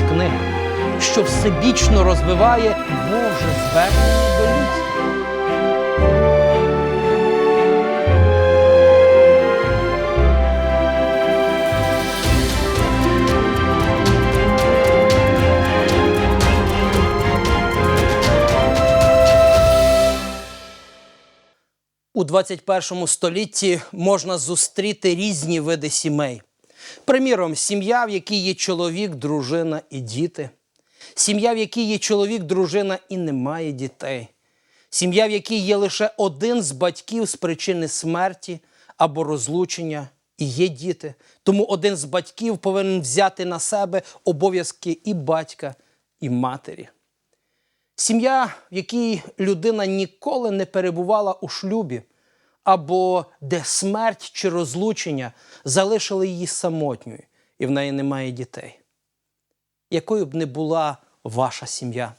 нас книга, що всебічно розвиває Боже звернення до людства. У 21 столітті можна зустріти різні види сімей. Приміром, сім'я, в якій є чоловік, дружина і діти, сім'я, в якій є чоловік, дружина і немає дітей, сім'я, в якій є лише один з батьків з причини смерті або розлучення, і є діти. Тому один з батьків повинен взяти на себе обов'язки і батька, і матері. Сім'я, в якій людина ніколи не перебувала у шлюбі, або де смерть чи розлучення залишили її самотньою, і в неї немає дітей. Якою б не була ваша сім'я,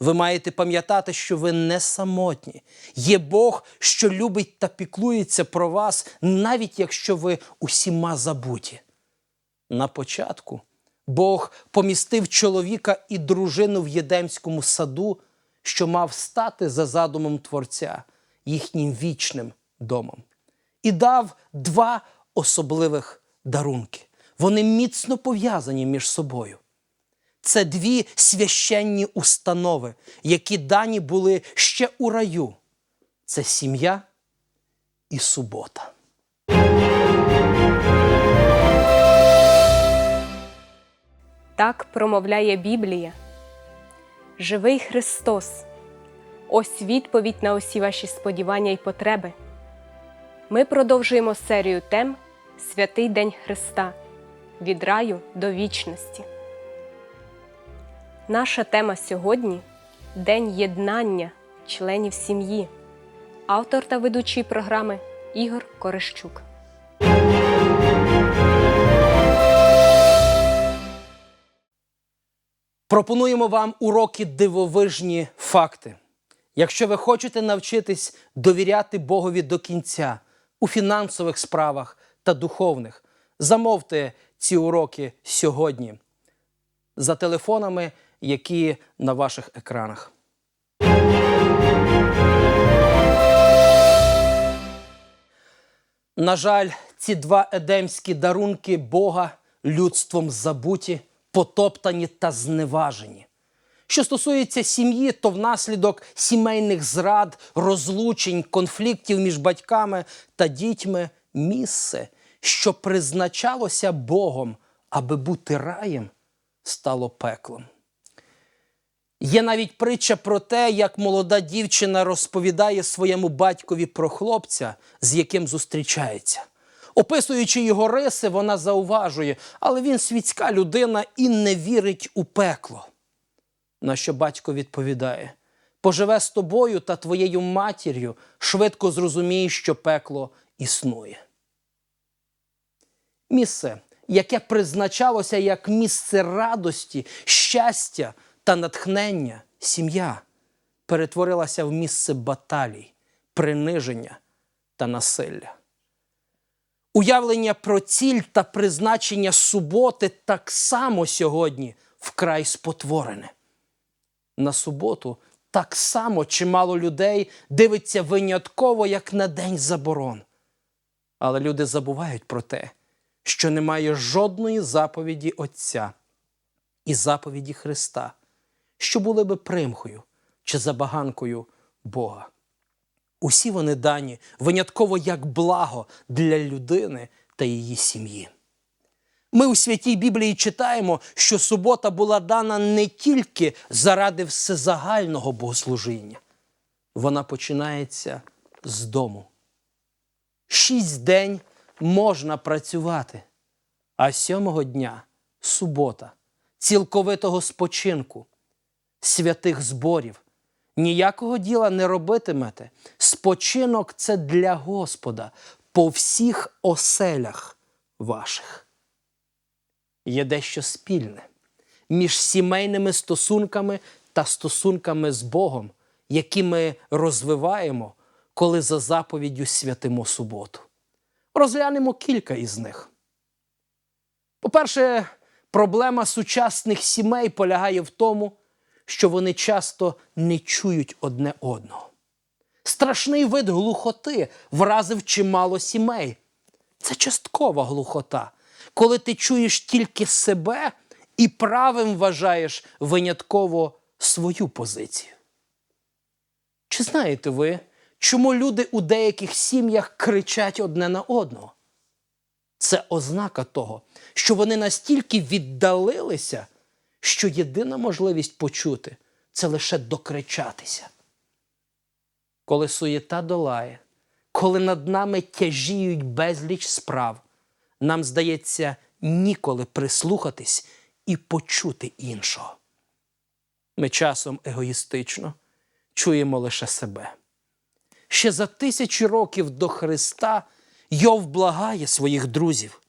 ви маєте пам'ятати, що ви не самотні. Є Бог, що любить та піклується про вас, навіть якщо ви усіма забуті. На початку Бог помістив чоловіка і дружину в Єдемському саду, що мав стати за задумом Творця, їхнім вічним домом, і дав два особливих дарунки. Вони міцно пов'язані між собою. Це дві священні установи, які дані були ще у раю. Це сім'я і субота. Так промовляє Біблія. Живий Христос. Ось відповідь на усі ваші сподівання і потреби. Ми продовжуємо серію тем Святий День Христа від раю до вічності. Наша тема сьогодні День єднання членів сім'ї. Автор та ведучий програми Ігор Корещук. Пропонуємо вам уроки дивовижні факти. Якщо ви хочете навчитись довіряти Богові до кінця у фінансових справах та духовних, замовте ці уроки сьогодні за телефонами, які на ваших екранах. На жаль, ці два едемські дарунки Бога людством забуті, потоптані та зневажені. Що стосується сім'ї, то внаслідок сімейних зрад, розлучень, конфліктів між батьками та дітьми місце, що призначалося Богом, аби бути раєм, стало пеклом. Є навіть притча про те, як молода дівчина розповідає своєму батькові про хлопця, з яким зустрічається. Описуючи його риси, вона зауважує, але він світська людина і не вірить у пекло. На що батько відповідає: поживе з тобою та твоєю матір'ю, швидко зрозуміє, що пекло існує. Місце, яке призначалося як місце радості, щастя та натхнення, сім'я, перетворилася в місце баталій, приниження та насилля. Уявлення про ціль та призначення суботи так само сьогодні вкрай спотворене. На суботу так само чимало людей дивиться винятково, як на день заборон. Але люди забувають про те, що немає жодної заповіді Отця і заповіді Христа, що були би примхою чи забаганкою Бога. Усі вони дані винятково як благо для людини та її сім'ї. Ми у святій Біблії читаємо, що субота була дана не тільки заради всезагального богослужіння, вона починається з дому. Шість день можна працювати, а сьомого дня субота, цілковитого спочинку, святих зборів. Ніякого діла не робитимете. Спочинок це для Господа по всіх оселях ваших. Є дещо спільне між сімейними стосунками та стосунками з Богом, які ми розвиваємо, коли за заповіддю святимо суботу. Розглянемо кілька із них. По-перше, Проблема сучасних сімей полягає в тому, що вони часто не чують одне одного. Страшний вид глухоти вразив чимало сімей. Це часткова глухота, коли ти чуєш тільки себе і правим вважаєш винятково свою позицію. Чи знаєте ви, чому люди у деяких сім'ях кричать одне на одного? Це ознака того, що вони настільки віддалилися, що єдина можливість почути це лише докричатися. Коли суєта долає, коли над нами тяжіють безліч справ, нам здається ніколи прислухатись і почути іншого. Ми часом егоїстично чуємо лише себе. Ще за тисячі років до Христа Йов благає своїх друзів.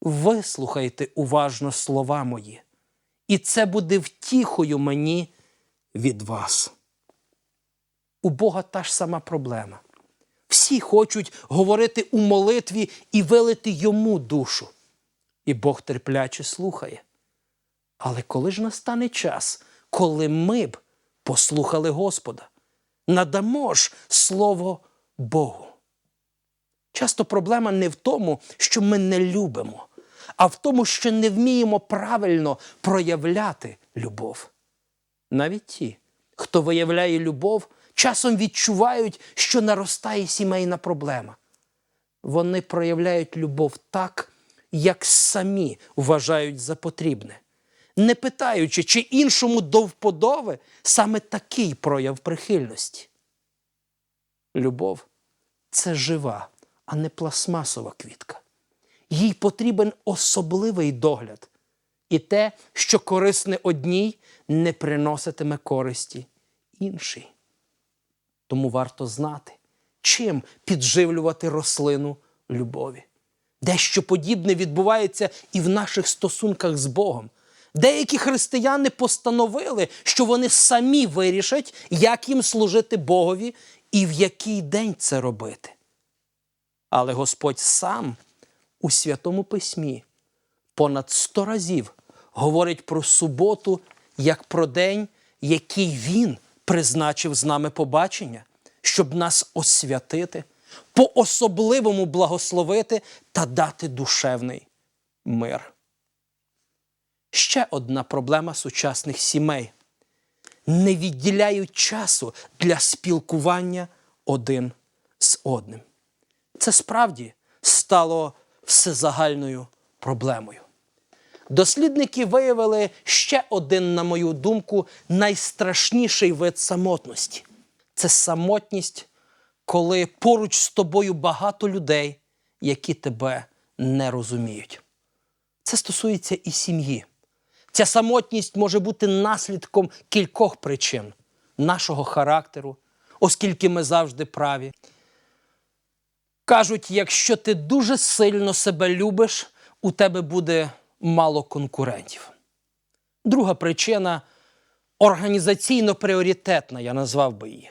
Вислухайте уважно слова мої, і це буде втіхою мені від вас. У Бога та ж сама проблема. Всі хочуть говорити у молитві і вилити йому душу. І Бог терпляче слухає. Але коли ж настане час, коли ми б послухали Господа, надамо ж слово Богу. Часто проблема не в тому, що ми не любимо, а в тому, що не вміємо правильно проявляти любов. Навіть ті, хто виявляє любов, часом відчувають, що наростає сімейна проблема. Вони проявляють любов так, як самі вважають за потрібне, не питаючи, чи іншому до вподоби саме такий прояв прихильності. Любов це жива, а не пластмасова квітка. Їй потрібен особливий догляд, і те, що корисне одній, не приноситиме користі іншій. Тому варто знати, чим підживлювати рослину любові. Дещо подібне відбувається і в наших стосунках з Богом. Деякі християни постановили, що вони самі вирішать, як їм служити Богові і в який день це робити. Але Господь сам у Святому Письмі понад сто разів говорить про суботу як про день, який Він призначив з нами побачення, щоб нас освятити, по-особливому благословити та дати душевний мир. Ще одна проблема сучасних сімей не відділяють часу для спілкування один з одним. Це справді стало всезагальною проблемою. Дослідники виявили ще один, на мою думку, найстрашніший вид самотності це самотність, коли поруч з тобою багато людей, які тебе не розуміють. Це стосується і сім'ї. Ця самотність може бути наслідком кількох причин нашого характеру, оскільки ми завжди праві. Кажуть, якщо ти дуже сильно себе любиш, у тебе буде мало конкурентів. Друга причина організаційно пріоритетна, я назвав би її.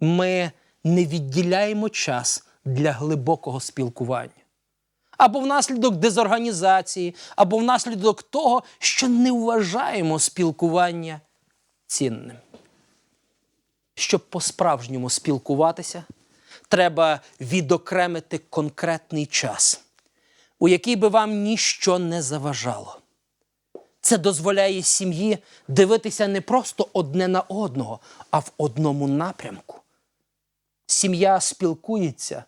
Ми не відділяємо час для глибокого спілкування. Або внаслідок дезорганізації, або внаслідок того, що не вважаємо спілкування цінним. Щоб по-справжньому спілкуватися, треба відокремити конкретний час, у який би вам ніщо не заважало. Це дозволяє сім'ї дивитися не просто одне на одного, а в одному напрямку. Сім'я спілкується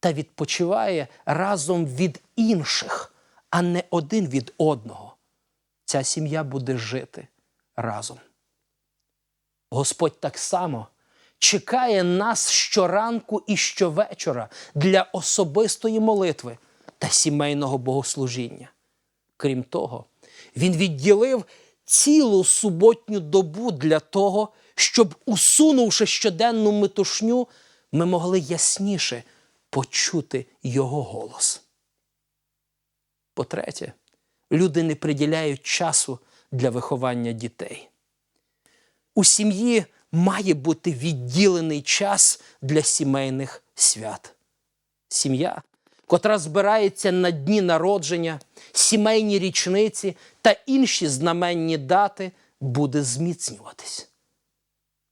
та відпочиває разом від інших, а не один від одного. Ця сім'я буде жити разом. Господь так само чекає нас щоранку і щовечора для особистої молитви та сімейного богослужіння. Крім того, Він відділив цілу суботню добу для того, щоб, усунувши щоденну метушню, ми могли ясніше почути Його голос. По-третє, люди не приділяють часу для виховання дітей. У сім'ї має бути відділений час для сімейних свят. Сім'я котра збирається на дні народження, сімейні річниці та інші знаменні дати, буде зміцнюватись.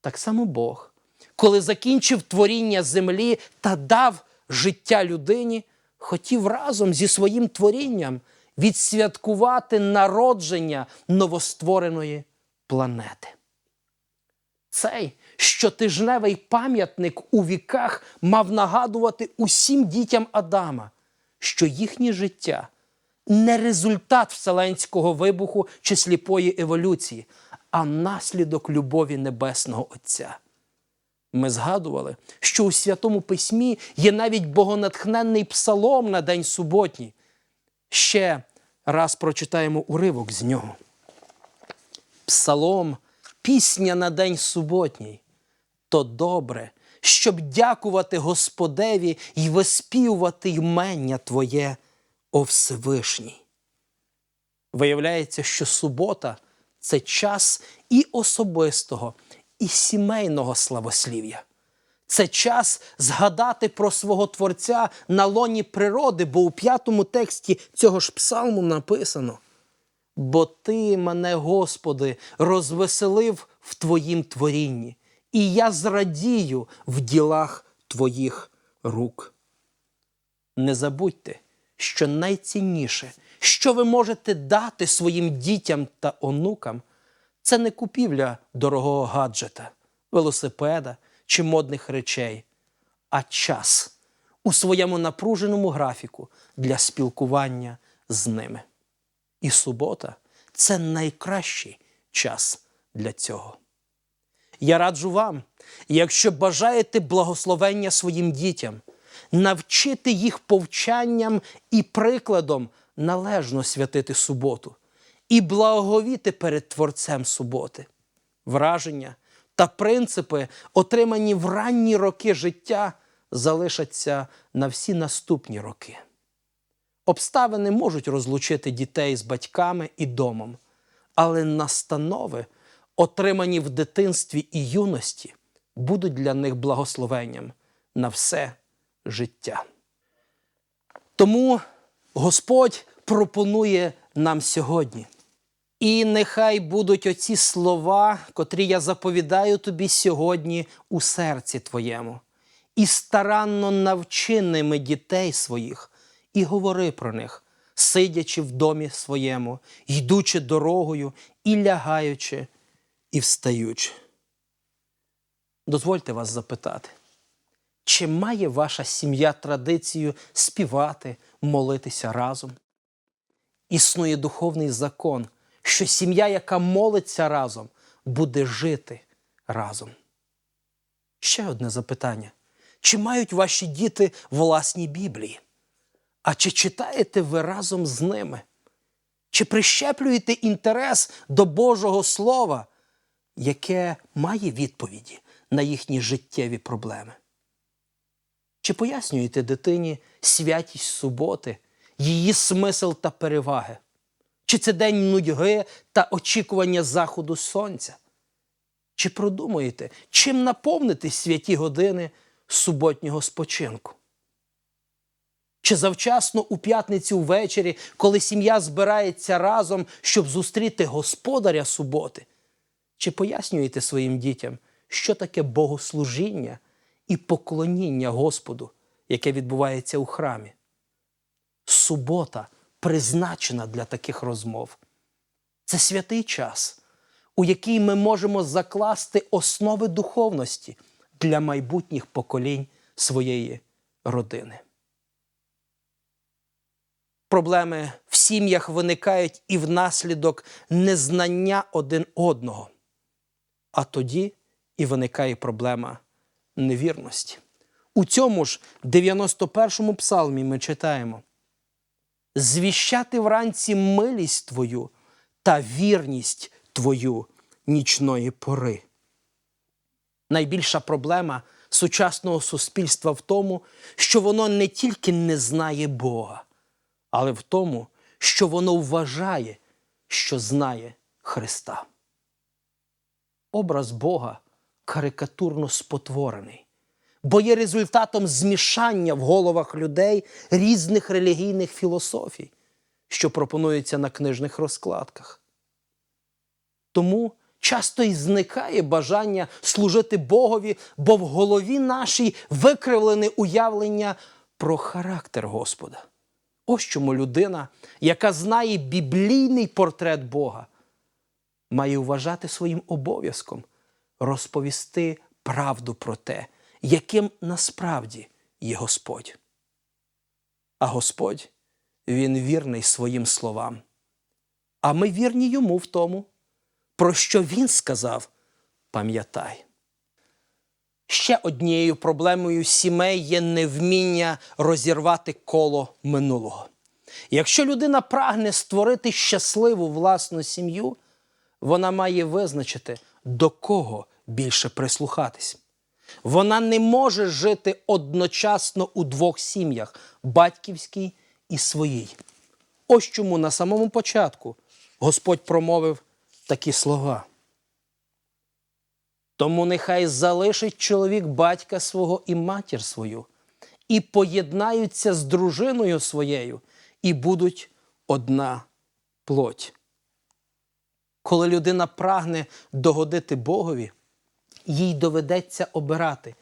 Так само Бог, коли закінчив творіння землі та дав життя людині, хотів разом зі своїм творінням відсвяткувати народження новоствореної планети. Цей щотижневий пам'ятник у віках мав нагадувати усім дітям Адама, що їхнє життя не результат вселенського вибуху чи сліпої еволюції, а наслідок любові Небесного Отця. Ми згадували, що у Святому Письмі є навіть богонатхненний псалом на День суботній. Ще раз прочитаємо уривок з нього. Псалом, пісня на День суботній. То добре, щоб дякувати Господеві і виспівувати ймення Твоє, о Всевишній. Виявляється, що субота це час і особистого, і сімейного славослів'я. Це час згадати про свого Творця на лоні природи, бо у п'ятому тексті цього ж псалму написано: Бо Ти мене, Господи, розвеселив в Твоїм творінні, і я зрадію в ділах Твоїх рук. Не забудьте, що найцінніше, що ви можете дати своїм дітям та онукам, це не купівля дорогого гаджета, велосипеда чи модних речей, а час у своєму напруженому графіку для спілкування з ними. І субота це найкращий час для цього. Я раджу вам, якщо бажаєте благословення своїм дітям, навчити їх повчанням і прикладом належно святити суботу і благоговіти перед Творцем суботи. Враження та принципи, отримані в ранні роки життя, залишаться на всі наступні роки. Обставини можуть розлучити дітей з батьками і домом, але настанови, отримані в дитинстві і юності, будуть для них благословенням на все життя. Тому Господь пропонує нам сьогодні. І нехай будуть оці слова, котрі я заповідаю тобі сьогодні у серці твоєму, і старанно навчи ними дітей своїх, і говори про них, сидячи в домі своєму, йдучи дорогою, і лягаючи, і встаючи. Дозвольте вас запитати, чи має ваша сім'я традицію співати, молитися разом? Існує духовний закон, що сім'я, яка молиться разом, буде жити разом. Ще одне запитання: чи мають ваші діти власні Біблії? А чи читаєте ви разом з ними? Чи прищеплюєте інтерес до Божого Слова, яке має відповіді на їхні життєві проблеми? Чи пояснюєте дитині святість суботи, її смисл та переваги? Чи це день нудьги та очікування заходу сонця? Чи продумуєте, чим наповнити святі години суботнього спочинку? Чи завчасно у п'ятницю ввечері, коли сім'я збирається разом, щоб зустріти господаря суботи? Чи пояснюєте своїм дітям, що таке богослужіння і поклоніння Господу, яке відбувається у храмі? Субота призначена для таких розмов. Це святий час, у який ми можемо закласти основи духовності для майбутніх поколінь своєї родини. Проблеми в сім'ях виникають і внаслідок незнання один одного. А тоді і виникає проблема невірності. У цьому ж 91-му псалмі ми читаємо: звіщати вранці милість твою та вірність твою нічної пори. Найбільша проблема сучасного суспільства в тому, що воно не тільки не знає Бога, але в тому, що воно вважає, що знає Христа. Образ Бога карикатурно спотворений. бо є результатом змішання в головах людей різних релігійних філософій, що пропонуються на книжних розкладках. Тому часто й зникає бажання служити Богові, бо в голові нашій викривлене уявлення про характер Господа. Ось чому людина, яка знає біблійний портрет Бога, має вважати своїм обов'язком розповісти правду про те, яким насправді є Господь. А Господь, Він вірний своїм словам. А ми вірні йому в тому, про що він сказав, пам'ятай. Ще однією проблемою сімей є невміння розірвати коло минулого. Якщо людина прагне створити щасливу власну сім'ю, вона має визначити, до кого більше прислухатись. Вона не може жити одночасно у двох сім'ях батьківській і своїй. Ось чому на самому початку Господь промовив такі слова. Тому нехай залишить чоловік батька свого і матір свою, і поєднаються з дружиною своєю, і будуть одна плоть. Коли людина прагне догодити Богові, їй доведеться обирати,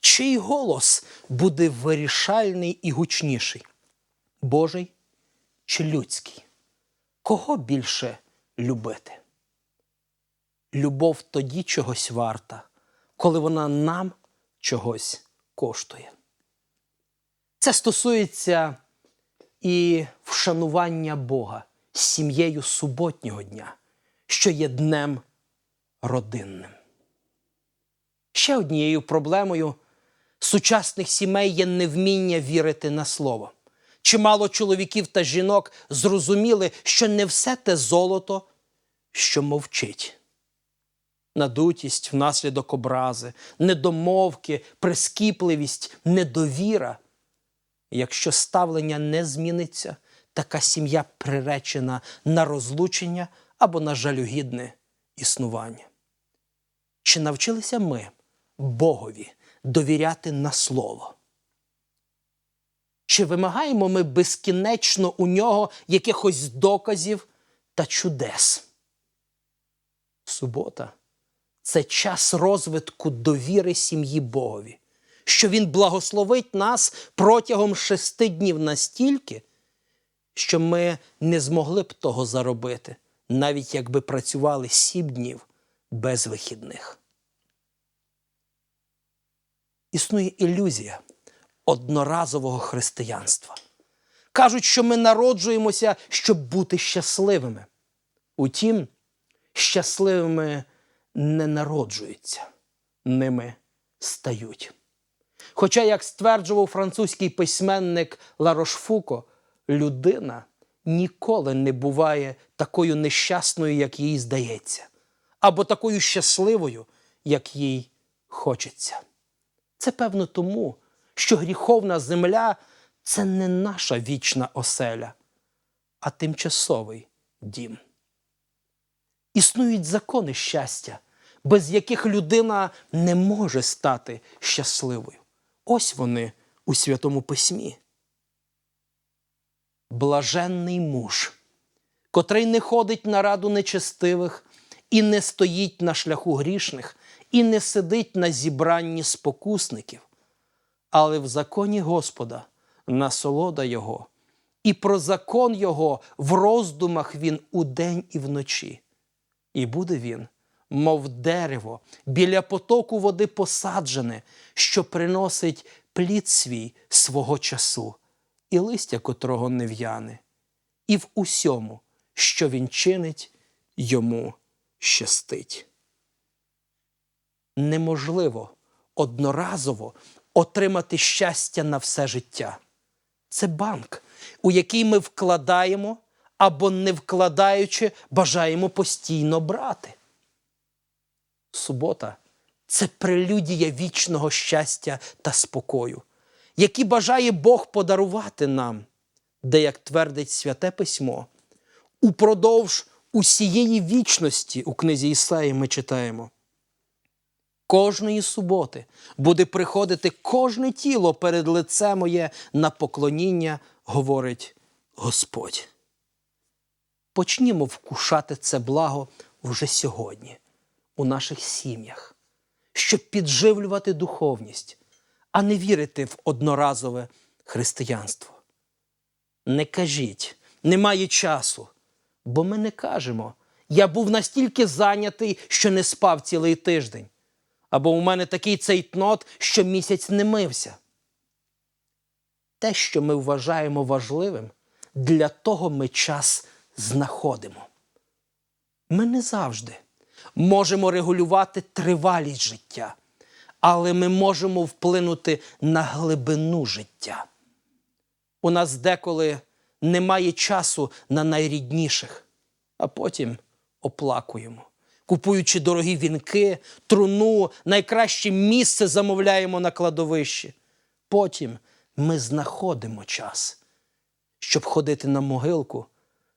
чий голос буде вирішальний і гучніший Божий чи людський? Кого більше любити? Любов тоді чогось варта, коли вона нам чогось коштує. Це стосується і вшанування Бога сім'єю суботнього дня, що є днем родинним. Ще однією проблемою сучасних сімей є невміння вірити на слово. Чимало чоловіків та жінок зрозуміли, що не все те золото, що мовчить. Надутість внаслідок образи, недомовки, прискіпливість, недовіра. Якщо ставлення не зміниться, така сім'я приречена на розлучення або на жалюгідне існування. Чи навчилися ми Богові довіряти на слово? Чи вимагаємо ми безкінечно у нього якихось доказів та чудес? Субота це час розвитку довіри сім'ї Богові, що Він благословить нас протягом шести днів настільки, що ми не змогли б того заробити, навіть якби працювали сім днів без вихідних. Існує ілюзія одноразового християнства. Кажуть, що ми народжуємося, щоб бути щасливими. Утім, щасливими не народжуються, ними стають. Хоча, як стверджував французький письменник Ларошфуко, людина ніколи не буває такою нещасною, як їй здається, або такою щасливою, як їй хочеться. Це певно тому, що гріховна земля це не наша вічна оселя, а тимчасовий дім. Існують закони щастя, без яких людина не може стати щасливою. Ось вони у Святому Письмі. Блаженний муж, котрий не ходить на раду нечестивих, і не стоїть на шляху грішних, і не сидить на зібранні спокусників, але в законі Господа насолода Його, і про закон Його в роздумах він удень і вночі. І буде він, мов дерево, біля потоку води посаджене, що приносить плід свій свого часу, і листя котрого не в'яне, і в усьому, що він чинить, йому щастить. Неможливо одноразово отримати щастя на все життя. Це банк, у який ми вкладаємо або не вкладаючи, бажаємо постійно брати. Субота це прелюдія вічного щастя та спокою, які бажає Бог подарувати нам, де, як твердить Святе Письмо, упродовж усієї вічності у книзі Ісаї ми читаємо. Кожної суботи буде приходити кожне тіло перед лице моє на поклоніння, говорить Господь. Почнімо вкушати це благо вже сьогодні, у наших сім'ях, щоб підживлювати духовність, а не вірити в одноразове християнство. Не кажіть, немає часу, бо ми не кажемо. Я був настільки зайнятий, що не спав цілий тиждень. Або у мене такий цейтнот, що місяць не мився. Те, що ми вважаємо важливим, для того ми час знаходимо. Ми не завжди можемо регулювати тривалість життя, але ми можемо вплинути на глибину життя. У нас деколи немає часу на найрідніших, а потім оплакуємо. Купуючи дорогі вінки, труну, найкраще місце замовляємо на кладовищі. Потім ми знаходимо час, щоб ходити на могилку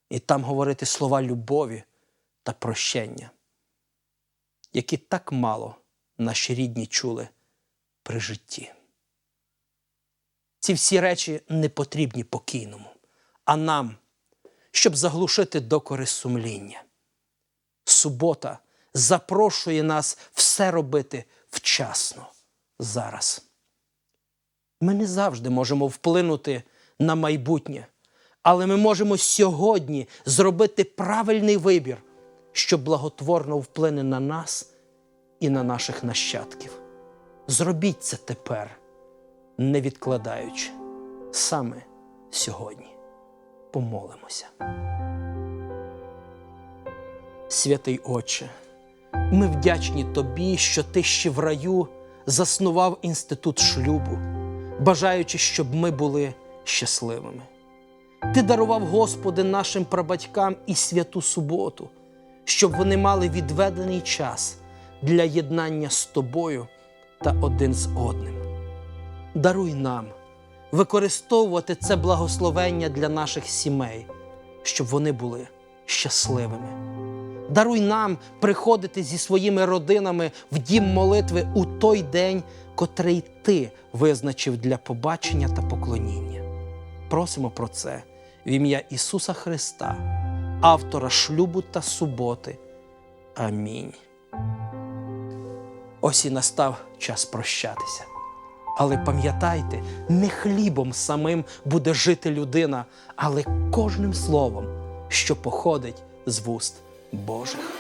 і там говорити слова любові та прощення, які так мало наші рідні чули при житті. Ці всі речі не потрібні покійному, а нам, щоб заглушити докори сумління. Субота запрошує нас все робити вчасно зараз. Ми не завжди можемо вплинути на майбутнє, але ми можемо сьогодні зробити правильний вибір, що благотворно вплине на нас і на наших нащадків. Зробіть це тепер, не відкладаючи, саме сьогодні. Помолимося. Святий Отче, ми вдячні Тобі, що Ти ще в раю заснував інститут шлюбу, бажаючи, щоб ми були щасливими. Ти дарував, Господи, нашим прабатькам і святу суботу, щоб вони мали відведений час для єднання з Тобою та один з одним. Даруй нам використовувати це благословення для наших сімей, щоб вони були щасливими. Даруй нам приходити зі своїми родинами в дім молитви у той день, котрий ти визначив для побачення та поклоніння. Просимо про це в ім'я Ісуса Христа, автора шлюбу та суботи. Амінь. Ось і настав час прощатися. Але пам'ятайте, не хлібом самим буде жити людина, але кожним словом, що походить з вуст Божих.